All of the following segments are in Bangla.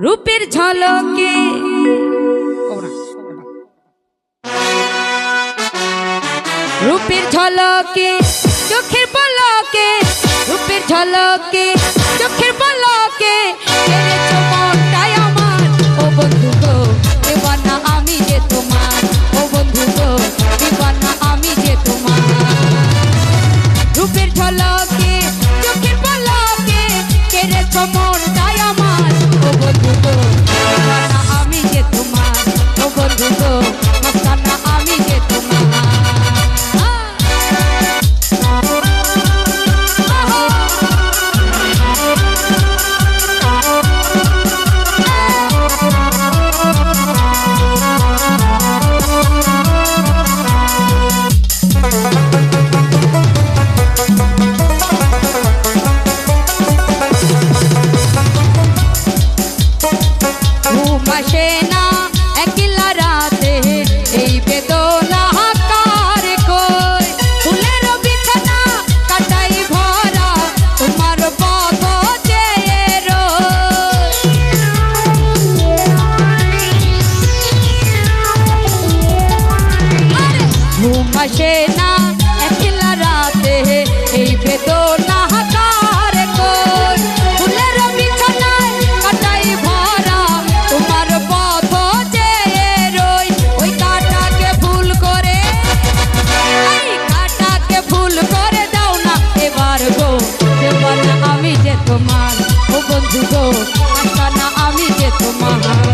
রূপের ঝলকে। রূপের ঝলকে চোখের পলকে। রূপের ঝলকে চোখের পলকে। আসে না, একলা রাতে এই ফুলের বিছানায় কাটাই ভরা তোমার পথ যে রই। ওই কাটাকে ভুল করে, এই কাটাকে ভুল করে দাও না এবার গো। এবার আমি যে তোমার, ও বন্ধু গো না আমি যে তোমার।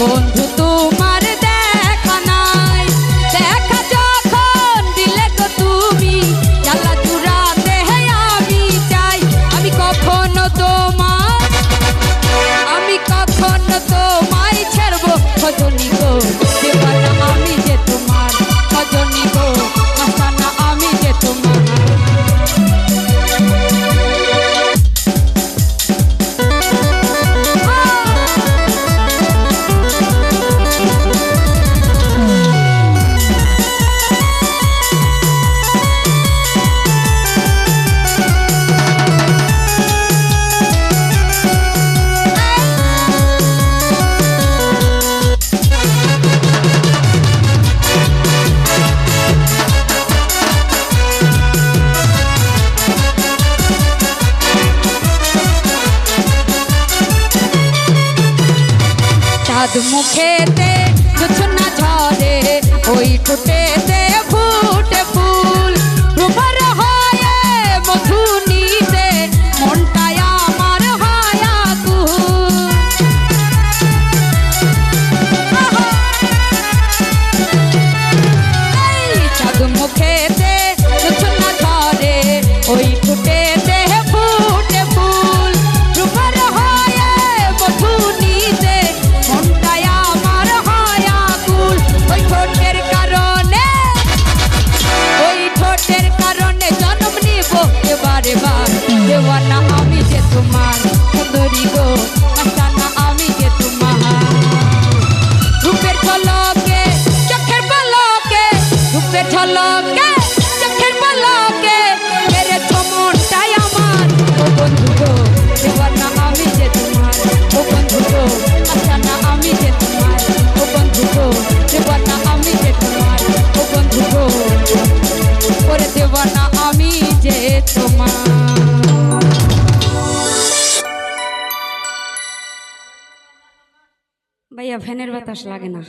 Untuk স্বাদ মুখেতে কিছু না ঝরে ওই টুটেতে ঠলকে চোখের পলকে মেরে মনটাই ভাইয়া ফ্যানের বাতাস লাগে না।